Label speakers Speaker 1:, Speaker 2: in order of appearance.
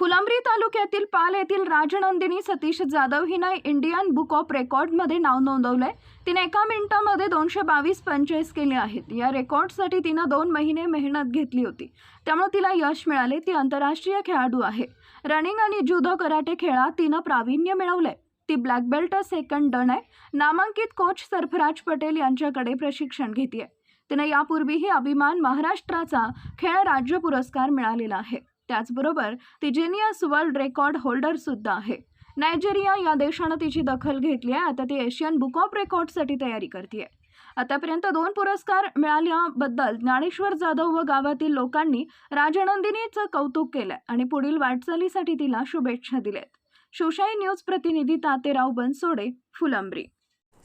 Speaker 1: फुलंब्री तालुक्यातील पाल येथील राजनंदिनी सतीश जाधव हिनं इंडियन बुक ऑफ रेकॉर्डमध्ये नाव नोंदवलंय. तिने एका मिनिटामध्ये दोनशे बावीस पंचेस केले आहेत. या रेकॉर्डसाठी तिनं दोन महिने मेहनत घेतली होती. त्यामुळे तिला यश मिळाले. ती आंतरराष्ट्रीय खेळाडू आहे. रनिंग आणि जुदो कराटे खेळात तिनं प्रावीण्य मिळवलंय. ती ब्लॅक बेल्ट सेकंड डन आहे. नामांकित कोच सरफराज पटेल यांच्याकडे प्रशिक्षण घेते तिने यापूर्वीही अभिमान महाराष्ट्राचा खेळ राज्य पुरस्कार मिळालेला आहे. त्याचबरोबर ती जिनियस वर्ल्ड रेकॉर्ड होल्डर सुद्धा आहे. नायजेरिया या देशानं तिची दखल घेतली आहे. आता ती एशियन बुक ऑफ रेकॉर्डसाठी तयारी करते आतापर्यंत दोन पुरस्कार मिळाल्याबद्दल ज्ञानेश्वर जाधव व गावातील लोकांनी राजनंदिनीचं कौतुक केलंय आणि पुढील वाटचालीसाठी तिला शुभेच्छा दिल्यात. शिवशाही न्यूज प्रतिनिधी तातेराव बनसोडे फुलंब्री.